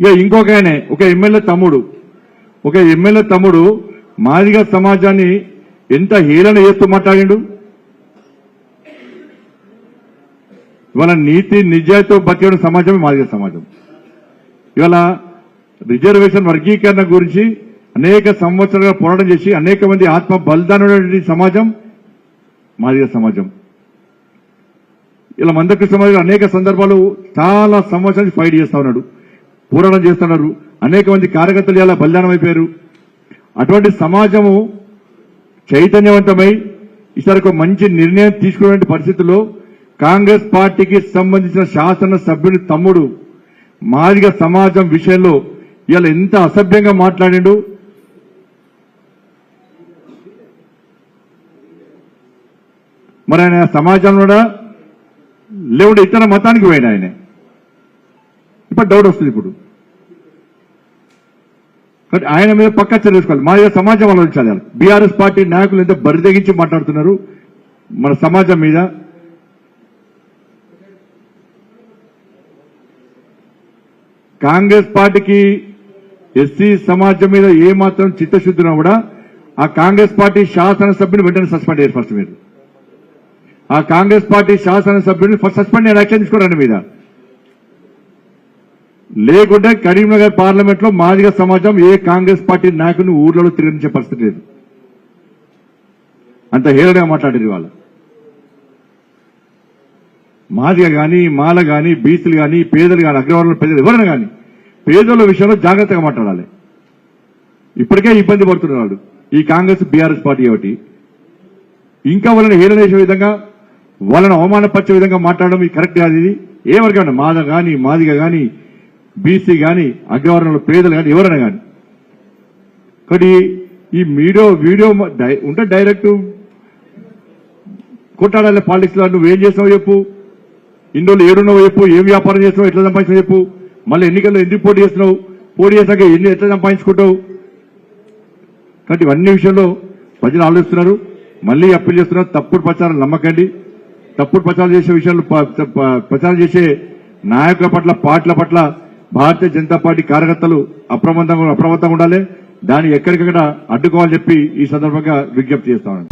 ఇక ఇంకొక ఆయనే ఒక ఎమ్మెల్యే తమ్ముడు. ఒక ఎమ్మెల్యే తమ్ముడు మాదిగా సమాజాన్ని ఎంత హీలన చేస్తూ మాట్లాడిండు? ఇవాళ నీతి నిజాయితీ బతికడం సమాజమే మాదిగ సమాజం. ఇవాళ రిజర్వేషన్ వర్గీకరణ గురించి అనేక సంవత్సరాలుగా పోరాటం చేసి అనేక మంది ఆత్మ బలిదానమైనటువంటి సమాజం మాదిగ సమాజం. ఇలా మందకృష్ణ అనేక సందర్భాలు చాలా సంవత్సరాలు ఫైట్ చేస్తా ఉన్నాడు. పోరాటం చేస్తున్నారు. అనేక మంది కార్యకర్తలు ఇలా బలిదానం అయిపోయారు. అటువంటి సమాజము చైతన్యవంతమై ఈసారి ఒక మంచి నిర్ణయం తీసుకునే పరిస్థితుల్లో కాంగ్రెస్ పార్టీకి సంబంధించిన శాసన సభ్యుని తమ్ముడు మాదిగ సమాజం విషయంలో ఇవాళ ఎంత అసభ్యంగా మాట్లాడిండు. మరి ఆయన సమాజంలో కూడా లేవుడు ఇతర మతానికి పోయిన ఆయన? ఇప్పుడు డౌట్ వస్తుంది ఇప్పుడు. కానీ ఆయన మీద పక్క చర్య మా యొక్క సమాజం ఆలోచించాలి బీఆర్ఎస్ పార్టీ నాయకులు ఎంత బరిదగించి మాట్లాడుతున్నారు మన సమాజం మీద? కాంగ్రెస్ పార్టీకి ఎస్సీ సమాజం మీద ఏ మాత్రం చిత్తశుద్ధినా కూడా ఆ కాంగ్రెస్ పార్టీ శాసనసభ్యుని వెంటనే సస్పెండ్ అయ్యారు ఫస్ట్ మీరు. ఆ కాంగ్రెస్ పార్టీ శాసనసభ్యుని ఫస్ట్ సస్పెండ్ అయ్యారు యాక్షన్ తీసుకోరండి మీద. లేకుంటే కరీంనగర్ పార్లమెంట్లో మాదిగ సమాజం ఏ కాంగ్రెస్ పార్టీ నాయకుని ఊర్లలో తిరిగించే పరిస్థితి లేదు. అంత హేళనగా మాట్లాడేది వాళ్ళు. మాదిగ గాని మాల గాని బీసీలు గాని పేదలు గాని అగ్రవర్ణ పేదలు ఎవరైనా గాని పేదల విషయంలో జాగ్రత్తగా మాట్లాడాలి. ఇప్పటికే ఇబ్బంది పడుతున్నాడు ఈ కాంగ్రెస్ బీఆర్ఎస్ పార్టీ ఒకటి ఇంకా వాళ్ళని హేళన చేసే విధంగా వాళ్ళని అవమానపరిచే విధంగా మాట్లాడడం ఇది కరెక్ట్ కాదు ఇది. ఏ వర్గం మాద గాని మాదిగ కానీ బీసీ కానీ అగ్రవర్ణంలో పేదలు కానీ ఎవరైనా కానీ కాబట్టి ఈ వీడియో వీడియో డై- ఉంటే డైరెక్ట్ కొట్టాడాలి పాలిటిక్స్లో నువ్వు ఏం చేస్తావు చెప్పు. ఇన్ని రోజులు ఏడున్నావు చెప్పు ఏం వ్యాపారం చేసినావు ఎట్లా సంపాదించినావు చెప్పు. మళ్ళీ ఎన్నికల్లో ఎందుకు పోటీ చేస్తున్నావు? పోటీ చేశాక ఎన్ని ఎట్లా సంపాదించుకుంటావు? కాబట్టి ఇవన్నీ విషయంలో ప్రజలు ఆలోచిస్తున్నారు. మళ్ళీ అప్పీల్ చేస్తున్నారు. తప్పుడు ప్రచారం నమ్మకండి. తప్పుడు ప్రచారం చేసే విషయాలు ప్రచారం చేసే నాయకుల పట్ల పార్టీల పట్ల భారతీయ జనతా పార్టీ కార్యకర్తలు అప్రమత్తంగా అప్రమత్తంగా ఉండాలి. దాన్ని ఎక్కడికక్కడ అడ్డుకోవాలని చెప్పి ఈ సందర్భంగా విజ్ఞప్తి చేస్తాను